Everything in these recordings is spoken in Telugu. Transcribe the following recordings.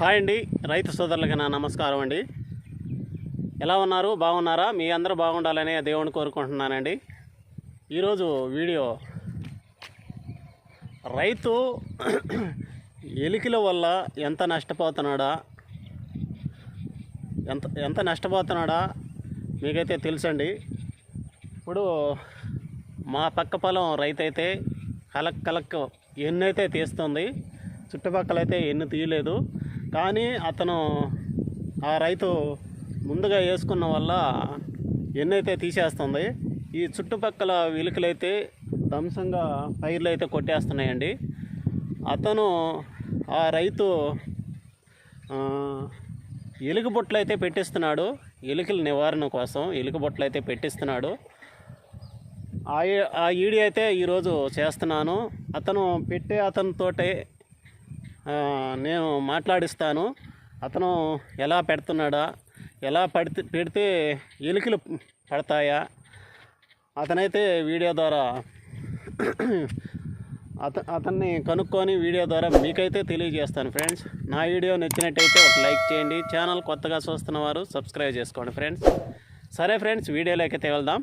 హాయ్ అండి రైతు సోదరులకి నా నమస్కారం అండి. ఎలా ఉన్నారు? బాగున్నారా? మీ అందరూ బాగుండాలని దేవుని కోరుకుంటున్నానండి. ఈరోజు వీడియో రైతు ఎలికల వల్ల ఎంత నష్టపోతున్నాడా? ఎంత ఎంత నష్టపోతున్నాడా? మీకైతే తెలుసండి. ఇప్పుడు మా పక్క పొలం రైతైతే కలక్ కలక్ ఎన్నైతే తీస్తుంది చుట్టుపక్కల అయితే ఎన్ని తీయలేదు. కానీ అతను ఆ రైతు ముందుగా వేసుకున్న వల్ల ఎన్నైతే తీసేస్తుంది ఈ చుట్టుపక్కల విలుకలైతే ధ్వంసంగా పైర్లు అయితే కొట్టేస్తున్నాయండి. అతను ఆ రైతు ఆ, ఎలుగు బొట్లు అయితే పెట్టిస్తున్నాడు. ఎలుకల నివారణ కోసం ఎలుగు బొట్లు అయితే పెట్టిస్తున్నాడు. ఆ ఈ- ఆ అయితే ఈరోజు చేస్తున్నాను. అతను పెట్టే అతనితోటే నేను మాట్లాడిస్తాను. అతను ఎలా పెడుతున్నాడా? ఎలా పడితే పెడితే ఎలుకలు పడతాయా? అతనైతే వీడియో ద్వారా అత అతన్ని కనుక్కొని వీడియో ద్వారా మీకైతే తెలియజేస్తాను ఫ్రెండ్స్. నా వీడియో నచ్చినట్టయితే ఒక లైక్ చేయండి. ఛానల్ కొత్తగా చూస్తున్న వారు సబ్స్క్రైబ్ చేసుకోండి ఫ్రెండ్స్. సరే ఫ్రెండ్స్ వీడియోలోకి అయితే వెళ్దాం.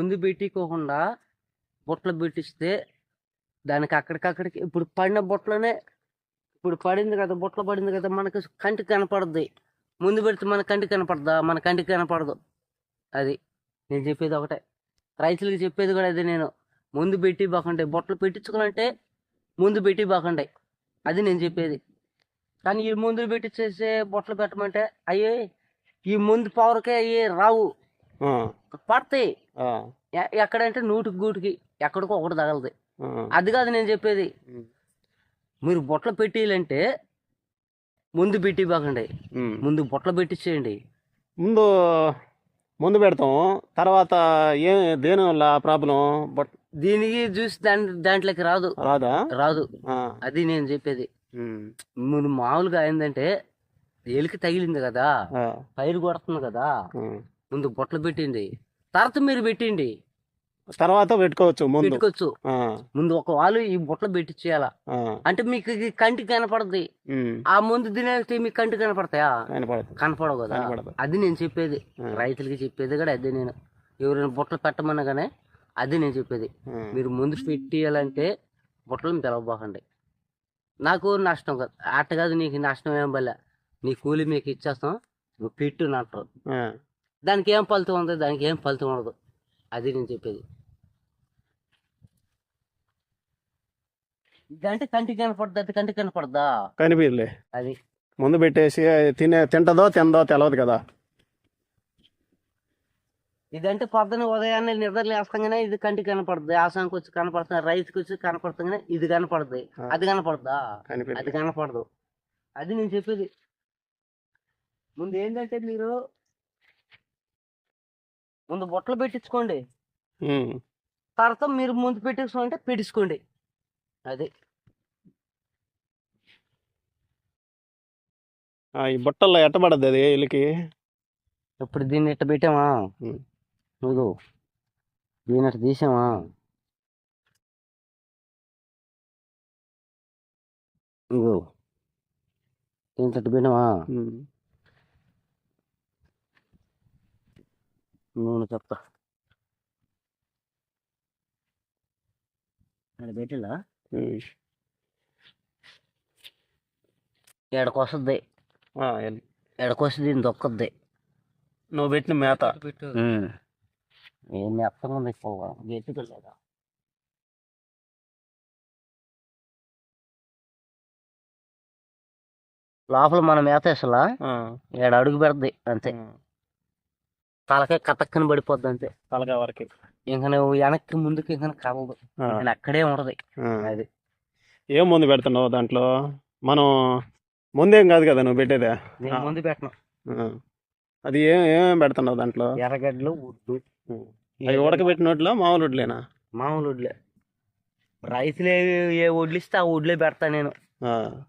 ముందు పెట్టికోకుండా బుట్టలు పెట్టిస్తే దానికి అక్కడికక్కడికి ఇప్పుడు పడిన బుట్టలోనే ఇప్పుడు పడింది కదా బుట్టలు పడింది కదా మనకి కంటికి కనపడుద్ది. ముందు పెడితే మన కంటికి కనపడదా? మన కంటికి కనపడదు. అది నేను చెప్పేది ఒకటే. రైతులకి చెప్పేది కూడా అదే నేను. ముందు పెట్టి బాకండి బుట్టలు పెట్టించుకోవాలంటే ముందు పెట్టి బాకండి అది నేను చెప్పేది. కానీ ఈ ముందు పెట్టించేసే బుట్టలు పెట్టమంటే అయ్యే ఈ ముందు పవర్కే అయ్యే రావు. పడతాయి. ఎక్కడంటే నూటికి గూటికి ఎక్కడికో ఒకటి తగలదు. అది కాదు నేను చెప్పేది. మీరు బొట్టలు పెట్టేయాలంటే ముందు పెట్టి ఉమ్. ముందు బొట్టలు పెట్టించేయండి ముందు ముందు పెడతాం. తర్వాత ఏ దేని వల్ల ప్రాబ్లం? బట్ దీనికి చూసి దాని దాంట్లోకి రాదు. రాదా? రాదు. అది నేను చెప్పేది. మీరు మామూలుగా ఏంటంటే ఎలికి తగిలింది కదా. పైరు కొడుతుంది కదా. ముందు బొట్టలు పెట్టింది. తర్వాత మీరు పెట్టిండి తర్వాత పెట్టుకోవచ్చు ముందు. పెట్టుకోవచ్చు. ముందు ఒక వాళ్ళు ఈ బొట్టలు పెట్టించేయాల అంటే మీకు ఇది కంటికి కనపడద్ది. ఆ ముందు తినేస్తే మీకు కంటికి కనపడతాయా? కనపడదు. కనపడవు కదా? అది నేను చెప్పేది. రైతులకి చెప్పేది కూడా అదే నేను. ఎవరైనా బుట్టలు పెట్టమనగానే అది నేను చెప్పేది. మీరు ముందు పెట్టియాలంటే బుట్టలను పిలవబాకండి నాకు నష్టం కాదు. అట్ట కాదు నీకు నష్టం ఏం బలే. నీ కూలి మీకు ఇచ్చేస్తాం. నువ్వు పెట్టు ఆ, దానికి ఏం ఫలితం ఉంది దానికి ఏం ఫలితం ఉండదు. అది నేను చెప్పేది. ఇదంటే కంటికి కనపడద్దు అది కంటికి కనపడద్దా కనిపించలే అది. ముందు పెట్టేసి తినే తింటదో తిందో తెలియదు కదా. ఇదంటే పొద్దున ఉదయాన్నే నిద్ర లేస్తాగానే ఇది కంటికి కనపడుతుంది ఆసానికి వచ్చి కనపడుతుంది రైతుకి వచ్చి కనపడుతుంది ఇది కనపడుతుంది. అది కనపడదా అది కనపడదు. అది నేను చెప్పేది. ముందు ఏంటంటే మీరు ముందు బొట్టలు పెట్టించుకోండి. తర్వాత మీరు ముందు పెట్టించుకోండి పెట్టించుకోండి అది. ఈ బుట్టల్లో ఎట్టబడద్ది అది వీళ్ళకి ఇప్పుడు దీన్ని ఇట్ట పెట్టామా. నువ్వు దీన్ని ఇట్ట తీసామా? దీంట్లో ఇట్ట పెట్టామా నూనె చెప్తా. అది పెట్టిలా. ఎడకొస్తుంది ఎడకొస్తుంది దొక్కద్ది నువ్వు పెట్టిన మేత. ఏం మెత్తగా ఉంది లేదా లోపల మన మేత అసలు ఆ, ఏడు అడుగు పెడద్ది అంతే. తలకే కతక్కని పడిపోద్ది అంతే తలకాయ వరకు. ఇంకా నువ్వు వెనక్కి ముందుకి ఇంకా ఇంకా అక్కడే ఉంటది. ఆ. అది. ఏం ముందు పెడుతున్నావు దాంట్లో? మనం ముందేం కాదు కదా నువ్వు పెట్టేదే? నేను. ముందు పెట్టను. అది ఏం ఏమేం పెడుతున్నావు దాంట్లో? ఎర్రగడ్డలు ఉడ్డు అవి ఉడకబెట్టిన వడ్లా మామూలు వడ్లేనా? మామూలు వడ్లే. రైతులు ఏ- ఏ వడ్లు ఇస్తే ఆ వడ్లే పెడతా నేను.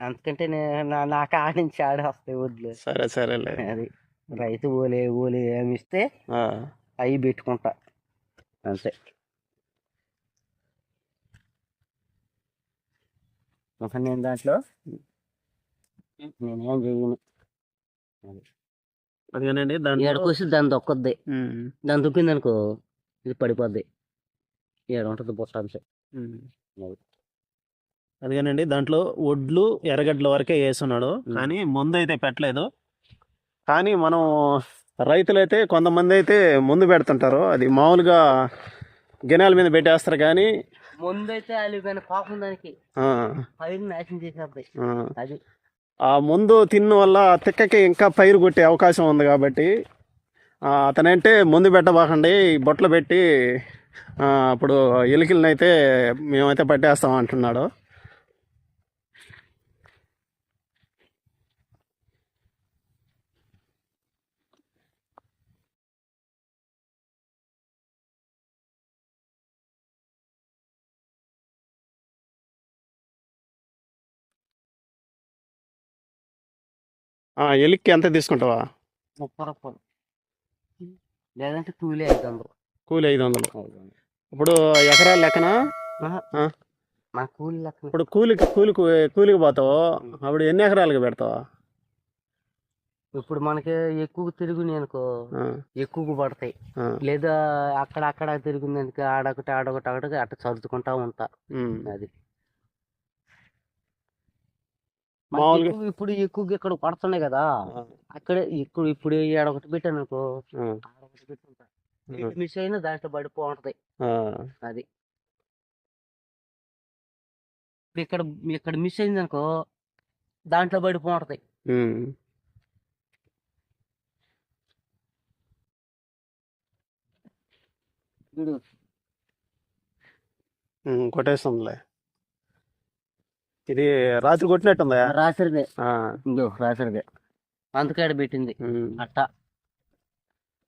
అందుకంటే నేను నాకు ఆడ నుంచి ఆడే వస్తాయి వడ్లు. సరే సరేలే. అది. రైతు ఓలే ఓలే ఏమి ఇస్తే ఆ, అవి పెట్టుకుంటా. అంతే. నేను దాంట్లో నేనేం చెయ్యను. అదిగానండి దాంట్లో ఏడకొచ్చి దాన్ని దొక్కద్ది దాన్ని దొక్కింది అనుకో ఇది పడిపోద్ది. ఏడు ఉంటుంది బుట్ట అంతే. అదిగానండి దాంట్లో వడ్లు ఎర్రగడ్డల వరకే వేస్తున్నాడు. కానీ ముందు అయితే పెట్టలేదు. కానీ మనం రైతులైతే కొంతమంది అయితే ముందు పెడుతుంటారు. అది మామూలుగా గినాల మీద పెట్టేస్తారు కానీ ముందైతే అలిపోయిన పాపం దానికి. ఆ, పైరు నాశనం అది. ఆ ముందు తిన్న వల్ల తిక్కకి ఇంకా పైరు కొట్టే అవకాశం ఉంది కాబట్టి అతనంటే ముందు పెట్టబాకండి బొట్లు పెట్టి అప్పుడు ఎలికలను అయితే మేమైతే పట్టేస్తాం అంటున్నాడు ఆ, ఎలిక్కి ఎంత తీసుకుంటావా? ముప్పై రూపాయలు లేదంటే కూలీ ఐదు వందలు కూలి ఐదు వందలు. ఇప్పుడు ఎకరాల లెక్కన. మా కూలీ లెక్కన. ఇప్పుడు కూలికి కూలికి కూలికి పోతావు? అప్పుడు ఎన్ని ఎకరాలకి పెడతావా? ఇప్పుడు మనకి ఎక్కువ తిరుగుని అనుకో ఎక్కువ పడతాయి. లేదా అక్కడ అక్కడ తిరిగిందానికి ఆడొకటి ఆడొకటి ఆడొకటి అట్ట సర్దుకుంటా ఉంటా. అది. మామూలుగా ఎక్కువ ఇప్పుడు ఎక్కువగా ఇక్కడ పడుతున్నాయి కదా. అక్కడ ఇప్పుడు ఇప్పుడు ఆడొకటి పెట్టాను అనుకో మిస్ అయినా దాంట్లో పడిపో ఉంటది. ఆ, అది. ఇక్కడ ఇక్కడ మిస్ అయింది అనుకో దాంట్లో పడిపో ఉంటది ఉమ్. చూడు ఉమ్, కొట్టేస్తుందిలే ఇది రాత్రి కొట్టినట్టుందా? రాత్రిదే. ఆ, ఇంకో రాత్రిదే. అందుకాడ పెట్టింది. ఉమ్. అట్ట.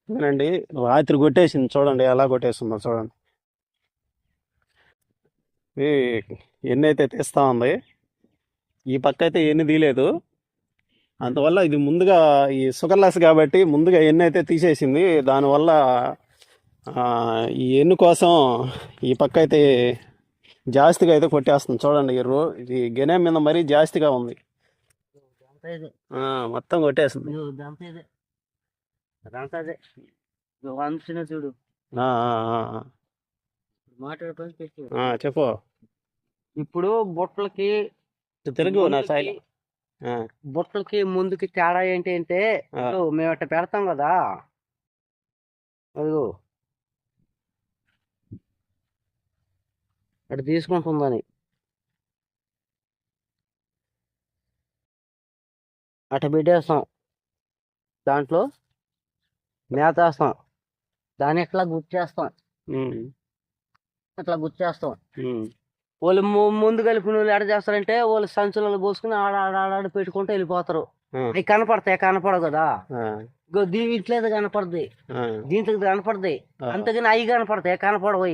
ఇదేనండి రాత్రి కొట్టేసింది. చూడండి ఎలా కొట్టేస్తుందో చూడండి. ఇది ఎన్ని అయితే తీస్తా ఉంది ఈ పక్క అయితే ఎన్ని తీయలేదు అందువల్ల ఇది ముందుగా ఈ సుగర్లెస్ కాబట్టి ముందుగా ఎన్ని అయితే తీసేసింది దానివల్ల ఈ ఎన్ను కోసం ఈ పక్క అయితే జాస్తిగా అయితే కొట్టేస్తుంది చూడండి ఈ రో ఇది గెనే మీద మరీ జాస్తిగా ఉంది. మొత్తం కొట్టేస్తుంది చూడు. చెప్పు. ఇప్పుడు బుట్టలకి తిరుగు నా ఆ, బుట్టలకి ముందుకి తేడా ఏంటి అంటే మేము అట్ట పెడతాం కదా. అదిగో. అటు తీసుకుంటుందని అట్ట పెట్టేస్తాం. దాంట్లో మేత వేస్తాం. దాన్ని ఇట్లా గుర్చేస్తాం ఇట్లా గుర్చేస్తాం వాళ్ళు ముందు కలిపిన వాళ్ళు ఎడ చేస్తారంటే వాళ్ళు సంచులలో పోసుకుని ఆడ ఆడ పెట్టుకుంటూ వెళ్ళిపోతారు. అవి కనపడతాయి కనపడవు కదా. దీంట్లో ఏదో కనపడది. దీంట్లో కనపడతాయి ఆ. అంతగాని అవి కనపడతాయి కనపడవు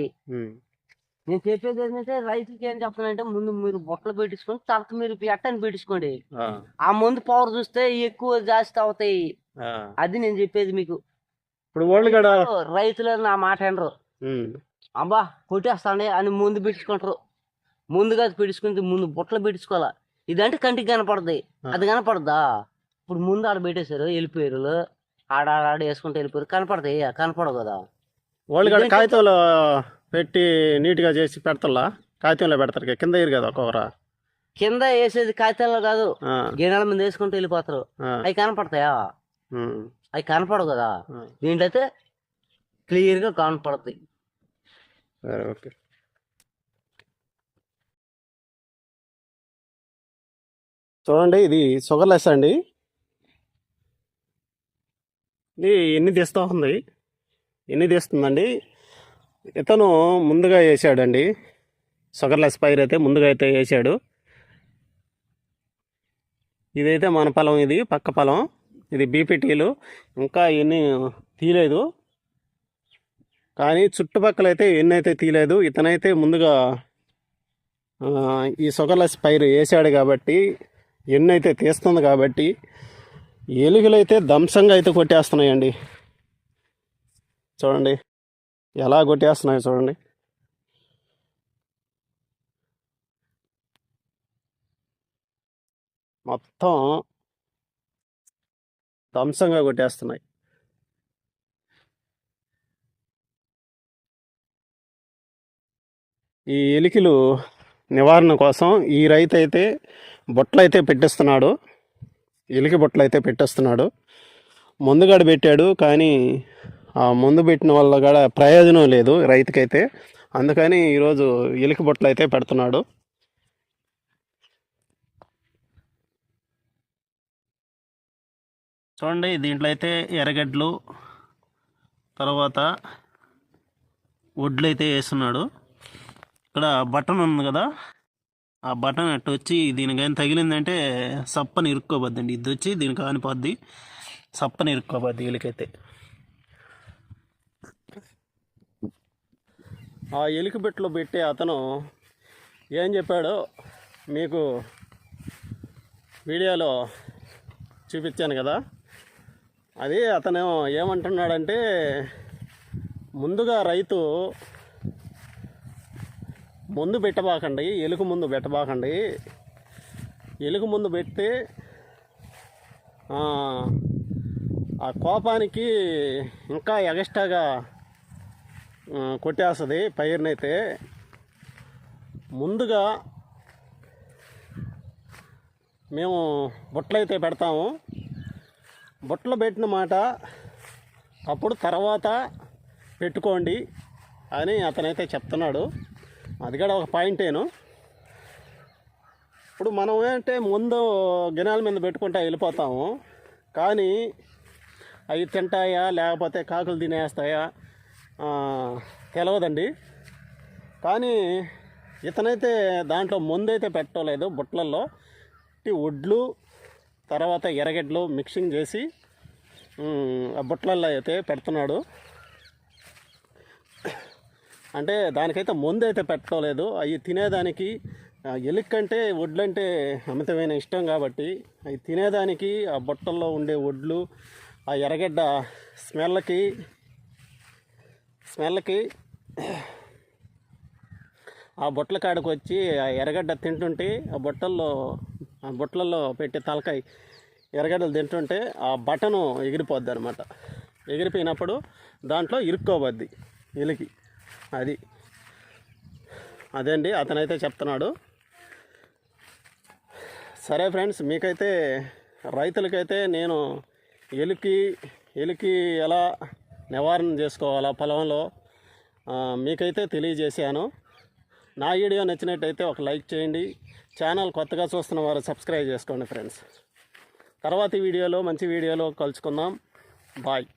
నేను చెప్పేది ఏంటంటే రైతులకి ఏం చెప్తానంటే ముందు మీరు బొట్టలు పెట్టించుకొని తర్వాత మీరు ఎట్టని పెట్టించుకోండి. ఆ, ముందు పవర్ చూస్తే ఎక్కువ జాస్తి అవుతాయి. అది నేను చెప్పేది మీకు. ఇప్పుడు వాళ్ళు రైతులు నా మాట అనరు అబ్బా కొట్టేస్తాండి అని ముందు పెట్టించుకుంటారు. ముందుగా పెట్టించుకుంటే ముందు బుట్టలు పెట్టించుకోవాలా? ఇదంటే కంటికి కనపడది. అది కనపడదా? ఇప్పుడు ముందు ఆడ పెట్టేశారు వెళ్ళిపోయారు. ఆడ ఆడ వేసుకుంటే వెళ్ళిపోయారు. కనపడతాయి? కనపడవు కదా. వాళ్ళు? కాగితంలో పెట్టి నీట్గా చేసి పెడతల్లా కాగితంలో పెడతారు కదా, కింద ఇరు కదా ఒక్కొక్కరా. కింద వేసేది కాగితాల్లో కాదు. ఆ, గిన్నెల మీద వేసుకుంటూ వెళ్ళిపోతారు. ఆ, అవి కనపడతాయా? ఉమ్, అవి కనపడవు కదా. ఆ. దీంట్లో అయితే క్లియర్గా కనపడుతుంది సరే ఓకే. చూడండి ఇది షుగర్లెస్ అండి. ఇది ఎన్ని తీస్తూ ఉంది? ఎన్ని తీస్తుందండి? ఇతను ముందుగా వేసాడండి. షుగర్లెస్ పైర్ అయితే ముందుగా అయితే వేసాడు. ఇదైతే మన పొలం ఇది పక్క పొలం. ఇది బీపీటీలు ఇంకా ఎన్ని తీయలేదు. కానీ చుట్టుపక్కల అయితే ఎన్ని అయితే తీయలేదు. ఇతనైతే ముందుగా ఈ షుగర్లెస్ పైరు వేసాడు కాబట్టి ఎన్ని అయితే తీస్తుంది కాబట్టి ఎలుగులైతే అయితే అయితే కొట్టేస్తున్నాయండి. చూడండి. ఎలా కొట్టేస్తున్నాయో చూడండి. మొత్తం ధ్వంసంగా కొట్టేస్తున్నాయి. ఈ ఎలికలు నివారణ కోసం ఈ రైతు అయితే బొట్టలు అయితే పెట్టేస్తున్నాడు. ఎలికి బొట్టలు అయితే పెట్టేస్తున్నాడు ముందుగాడ పెట్టాడు కానీ ముందు పెట్టిన వల్ల కూడా ప్రయోజనం లేదు రైతుకైతే. అందుకని ఈరోజు ఎలికి బొట్టలు అయితే పెడుతున్నాడు. చూడండి దీంట్లో అయితే ఎర్రగడ్డలు తర్వాత వడ్లు అయితే వేస్తున్నాడు. ఇక్కడ బటన్ ఉంది కదా ఆ బటన్ అట్టు వచ్చి దీనికి తగిలిందంటే సప్పని ఇరుక్కోబద్దండి. ఇది వచ్చి దీనికి కానిపోద్ది సప్పని ఇరుక్కోబద్ది వీళ్ళకైతే ఆ ఎలికబెట్లో పెట్టే అతను ఏం చెప్పాడో మీకు వీడియోలో చూపించాను కదా. అది అతను ఏమంటున్నాడంటే ముందుగా రైతు ముందు పెట్టబాకండి ఎలుక ముందు పెట్టబాకండి. ఎలుక ముందు పెడితే ఆ, కోపానికి ఇంకా ఎగస్ట్రాగా కొట్టేస్తుంది పైరునైతే. ముందుగా మేము బుట్టలైతే పెడతాము. బుట్టలు పెట్టిన మాట అప్పుడు తర్వాత పెట్టుకోండి అని అతనైతే చెప్తున్నాడు. అది కూడా ఒక పాయింటేను. ఇప్పుడు మనం ఏంటంటే ముందు గినాల మీద పెట్టుకుంటా వెళ్ళిపోతాము. కానీ అవి తింటాయా లేకపోతే కాకులు తినేస్తాయా తెలవదండి. కానీ ఇతనైతే దాంట్లో ముందైతే పెట్టలేదు బుట్టలలో. వడ్లు తర్వాత ఎర్రగడ్డలు మిక్సింగ్ చేసి ఆ బుట్టలలో అయితే పెడుతున్నాడు. అంటే దానికైతే ముందు అయితే పెట్టలేదు. అవి తినేదానికి ఎలుక్కంటే ఎలుకంటే వడ్లు అంటే అమితమైన ఇష్టం కాబట్టి అవి తినేదానికి ఆ బుట్టల్లో ఉండే వడ్లు ఆ ఎర్రగడ్డ స్మెల్కి స్మెల్కి ఆ బుట్టల కాడకు వచ్చి ఆ ఎర్రగడ్డ తింటుంటే ఆ బుట్టల్లో ఆ బుట్టలలో పెట్టి తలకాయ ఎర్రగడ్డలు తింటుంటే ఆ బటను ఎగిరిపోద్ది అనమాట ఎగిరిపోయినప్పుడు దాంట్లో ఇరుక్కోబద్ది ఎలికి. అది. అదే అండి అతనైతే చెప్తున్నాడు. సరే ఫ్రెండ్స్ మీకైతే రైతులకైతే నేను ఎలికి ఎలికి ఎలా నివారణ చేసుకోవాలా? పొలంలో మీకైతే తెలియజేశాను. నా వీడియో నచ్చినట్టయితే ఒక లైక్ చేయండి. ఛానల్ కొత్తగా చూస్తున్న వారు సబ్స్క్రైబ్ చేసుకోండి ఫ్రెండ్స్. తర్వాతి వీడియోలో మంచి వీడియోలో కలుసుకుందాం. బాయ్.